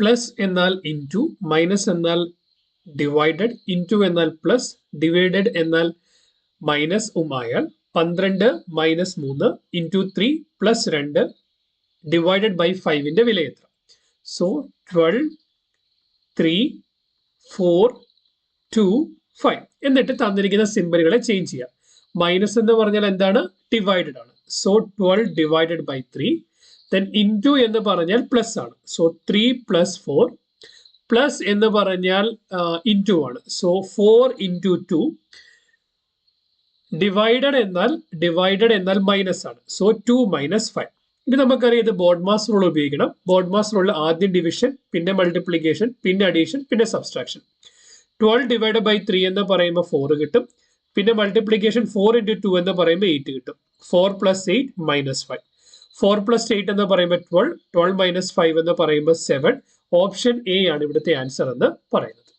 Plus എന്നാൽ into minus എന്നാൽ divided into എന്നാൽ പ്ലസ് ഡിവൈഡഡ് എന്നാൽ മൈനസ് ഉമായാൽ പന്ത്രണ്ട് മൈനസ് മൂന്ന് ഇന്റു ത്രീ പ്ലസ് രണ്ട് ഡിവൈഡഡ് ബൈ ഫൈവിന്റെ വില എത്ര? So twelve three four two five എന്നിട്ട് തന്നിരിക്കുന്ന സിമ്പലുകളെ ചേഞ്ച് ചെയ്യാം. മൈനസ് എന്ന് പറഞ്ഞാൽ എന്താണ്? ഡിവൈഡഡ് ആണ്. So twelve divided by three then into എന്ന് പറഞ്ഞാൽ പ്ലസ് ആണ്. So three plus four plus എന്ന് പറഞ്ഞാൽ ഇന്റു ആണ്. So four into two divided എന്നാൽ ഡിവൈഡഡ് എന്നാൽ മൈനസ് ആണ്. സോ ടു മൈനസ് ഫൈവ് ഇനി നമുക്കറിയാം ഇത് ബോർഡ് മാസ് റൂൾ ഉപയോഗിക്കണം. ബോർഡ് മാസ് റൂളിൽ ആദ്യം ഡിവിഷൻ പിന്നെ മൾട്ടിപ്ലിക്കേഷൻ പിന്നെ അഡീഷൻ പിന്നെ subtraction twelve divide by three എന്ന് പറയുമ്പോൾ ഫോർ കിട്ടും. പിന്നെ മൾട്ടിപ്ലിക്കേഷൻ ഫോർ ഇന്റു ടു എന്ന് പറയുമ്പോൾ എയ്റ്റ് കിട്ടും. Four plus eight minus five four plus eight എന്ന് പറയുമ്പോൾ ട്വൽവ് ട്വൽവ് മൈനസ് ഫൈവ് എന്ന് പറയുമ്പോൾ സെവൻ ഓപ്ഷൻ എ ആണ് ഇവിടുത്തെ ആൻസർ എന്ന് പറയുന്നത്.